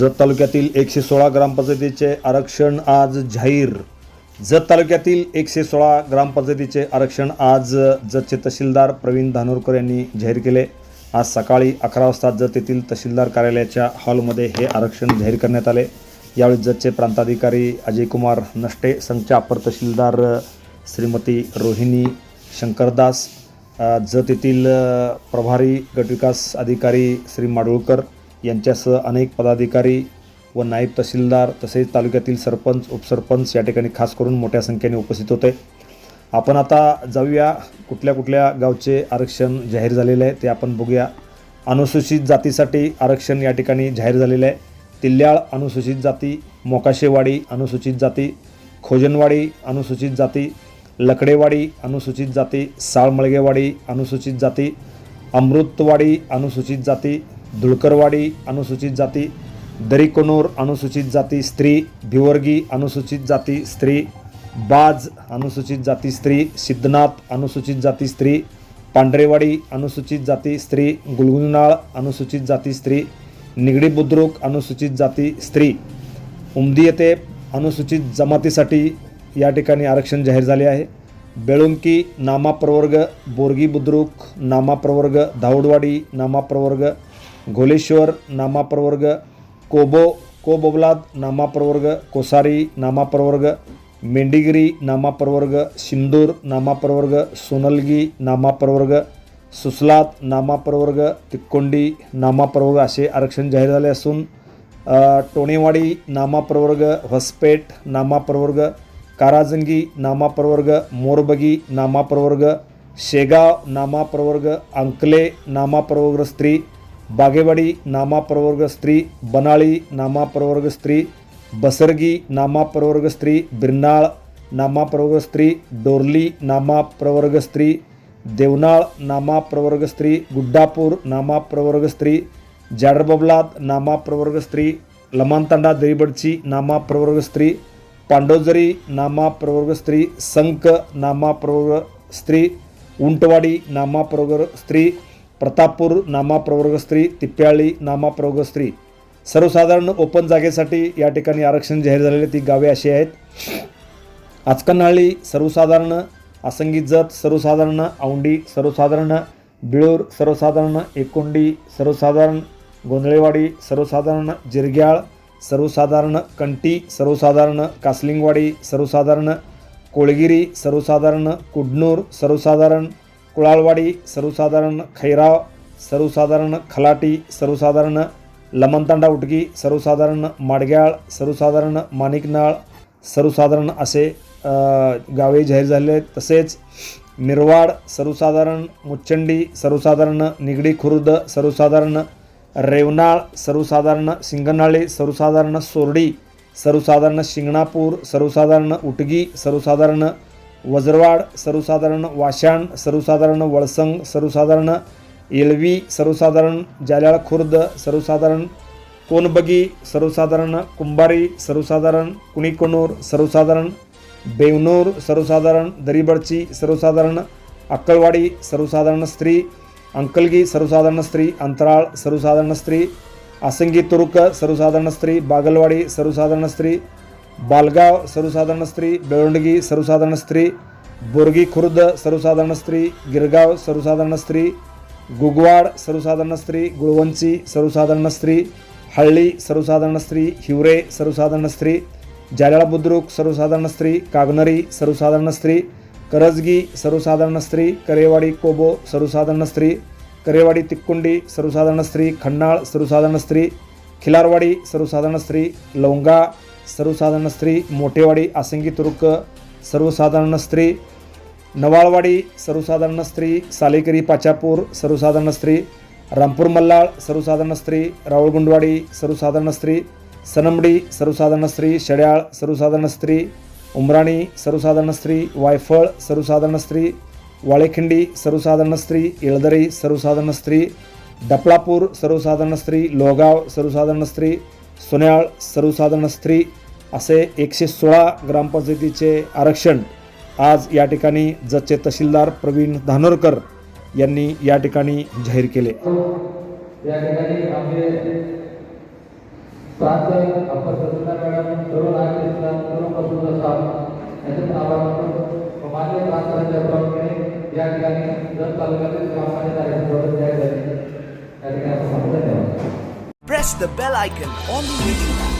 जत तालुक्यातील एकशे सोळा ग्रामपंचायतीचे आरक्षण आज जाहीर. जत तालुक्यातील एकशे सोळा ग्रामपंचायतीचे आरक्षण आज जतचे तहसीलदार प्रवीण धानोरकर यांनी जाहीर केले. आज सकाळी अकरा वाजता जत येथील तहसीलदार कार्यालयाच्या हॉलमध्ये हे आरक्षण जाहीर करण्यात आले. यावेळी जतचे प्रांताधिकारी अजयकुमार नष्टे संघच्या अपर तहसीलदार श्रीमती रोहिणी शंकरदास जत येथील प्रभारी गटविकास अधिकारी श्री माडुळकर यांच्यासह अनेक पदाधिकारी व नायब तहसीलदार तसेच तालुक्यातील सरपंच उपसरपंच या ठिकाणी खास करून मोठ्या संख्येने उपस्थित होते. आपण आता जाऊया कुठल्या कुठल्या गावचे आरक्षण जाहीर झालेले आहे ते आपण बघूया. अनुसूचित जातीसाठी आरक्षण या ठिकाणी जाहीर झालेलं आहे. तिल्याळ अनुसूचित जाती मोकाशेवाडी अनुसूचित जाती खोजनवाडी अनुसूचित जाती लकडेवाडी अनुसूचित जाती साळमळगेवाडी अनुसूचित जाती अमृतवाडी अनुसूचित जाती धुळकरवाडी अनुसूचित जाती दरिकोनूर अनुसूचित जाती स्त्री भिवर्गी अनुसूचित जाती स्त्री बाज अनुसूचित जाती स्त्री सिद्धनाथ अनुसूचित जाती स्त्री पांढरेवाडी अनुसूचित जाती स्त्री गुलगुलनाळ अनुसूचित जाती स्त्री निगडी बुद्रुक अनुसूचित जाती स्त्री. उमदी येथे अनुसूचित जमातीसाठी या ठिकाणी आरक्षण जाहीर झाले आहे. बेळुंकी नामा प्रवर्ग बोरगी बुद्रुक नामा प्रवर्ग धावडवाडी नामा प्रवर्ग घोलेश्वर नामा प्रवर्ग कोबो कोबोबलाद नामा प्रवर्ग कोसारी नामा प्रवर्ग मेंढिगिरी नामा प्रवर्ग सिंदूर नामा प्रवर्ग सोनलगी नामा प्रवर्ग सुसलात नामा प्रवर्ग तिक्कोंडी नामा प्रवर्ग असे आरक्षण जाहीर झाले असून टोणेवाडी नामा प्रवर्ग हसपेट नामा प्रवर्ग काराजंगी नामा प्रवर्ग मोरबगी नामा प्रवर्ग शेगाव नामा प्रवर्ग अंकले नामा प्रवर्ग स्त्री बागेवाडी नामा प्रवर्ग स्त्री बनाळी नामा प्रवर्ग स्त्री बसरगी नामा प्रवर्ग स्त्री बिरनाळ नामा प्रवर्ग स्त्री डोरली नामा प्रवर्ग स्त्री देवनाळ नामा प्रवर्ग स्त्री गुड्डापूर नामा प्रवर्ग स्त्री जाडरबबलाद नामा प्रवर्ग स्त्री लमानतांडा दरीबडची नामा प्रवर्ग स्त्री पांडोजरी नामा प्रवर्ग स्त्री संक नामा प्रवर्ग स्त्री उंटवाडी नामा प्रवर्ग स्त्री प्रतापपूर नामा प्रवर्ग स्त्री तिप्याळी नामा प्रवर्ग स्त्री. सर्वसाधारण ओपन जागेसाठी या ठिकाणी आरक्षण जाहीर झालेले ती गावे अशी आहेत. आचकनहळ्ळी सर्वसाधारण आसंगी जत सर्वसाधारण औंडी सर्वसाधारण बिळूर सर्वसाधारण एकोंडी सर्वसाधारण गोंधळेवाडी सर्वसाधारण जिरग्याळ सर्वसाधारण कंटी सर्वसाधारण कासलिंगवाडी सर्वसाधारण कोळगिरी सर्वसाधारण कुडनूर सर्वसाधारण कुळाळवाडी सर्वसाधारण खैराव सर्वसाधारण खलाटी सर्वसाधारण लमनतांडा उटगी सर्वसाधारण माडग्याळ सर्वसाधारण माणिकनाळ सर्वसाधारण असे गावे जाहीर झाले आहेत. तसेच मिरवाड सर्वसाधारण मुच्चंडी सर्वसाधारण निगडी खुर्द सर्वसाधारण रेवनाळ सर्वसाधारण सिंगनाळे सर्वसाधारण सोरडी सर्वसाधारण शिंगणापूर सर्वसाधारण उटगी सर्वसाधारण वज्रवाड सर्वसाधारण वाशाण सर्वसाधारण वळसंग सर्वसाधारण येळवी सर्वसाधारण जाल्याळ खुर्द सर्वसाधारण कोनबगी सर्वसाधारण कुंभारी सर्वसाधारण कुणीकोनूर सर्वसाधारण बेवनूर सर्वसाधारण दरीबडची सर्वसाधारण अक्कलवाडी सर्वसाधारण स्त्री अंकलगी सर्वसाधारण स्त्री अंतराळ सर्वसाधारण स्त्री आसंगी तुरुक सर्वसाधारण स्त्री बागलवाडी सर्वसाधारण स्त्री बालगाव सर्वसाधारण स्त्री बेळंडगी सर्वसाधारण स्त्री बोरगी खुर्द सर्वसाधारण स्त्री गिरगाव सर्वसाधारण स्त्री गुगवाड सर्वसाधारण स्त्री गुळवंची सर्वसाधारण स्त्री हळ्ळी सर्वसाधारण स्त्री हिवरे सर्वसाधारण स्त्री जाल्याळ बुद्रुक सर्वसाधारण स्त्री कागनरी सर्वसाधारण स्त्री करजगी सर्वसाधारण स्त्री करेवाडी कोबो सर्वसाधारण स्त्री करेवाडी तिक्कुंडी सर्वसाधारण स्त्री खन्नाळ सर्वसाधारण स्त्री खिलारवाडी सर्वसाधारण स्त्री लवंगा सर्वसाधारण स्त्री मोठेवाडी आसंगी तुरुक सर्वसाधारण स्त्री नवाळवाडी सर्वसाधारण स्त्री सालेकरी पाचापूर सर्वसाधारण स्त्री रामपूर मल्लाळ सर्वसाधारण स्त्री रावळगुंडवाडी सर्वसाधारण स्त्री सनमडी सर्वसाधारण स्त्री शड्याळ सर्वसाधारण स्त्री उमराणी सर्वसाधारण स्त्री वायफळ सर्वसाधारण स्त्री वाळेखिंडी सर्वसाधारण स्त्री येळदरी सर्वसाधारण स्त्री डपळापूर सर्वसाधारण स्त्री लोगाव सर्वसाधारण स्त्री सोन्याळ सर्वसाधारण स्त्री असे एकशे सोळा ग्रामपंचायतीचे आरक्षण आज या ठिकाणी जतचे तहसीलदार प्रवीण धानोरकर यांनी या ठिकाणी जाहीर केले. या ठिकाणी मॅडम तरुण तरुण मान्य प्रांतांच्या या ठिकाणी जत तालुक्यातील या ठिकाणी आपण Press the bell icon on the YouTube app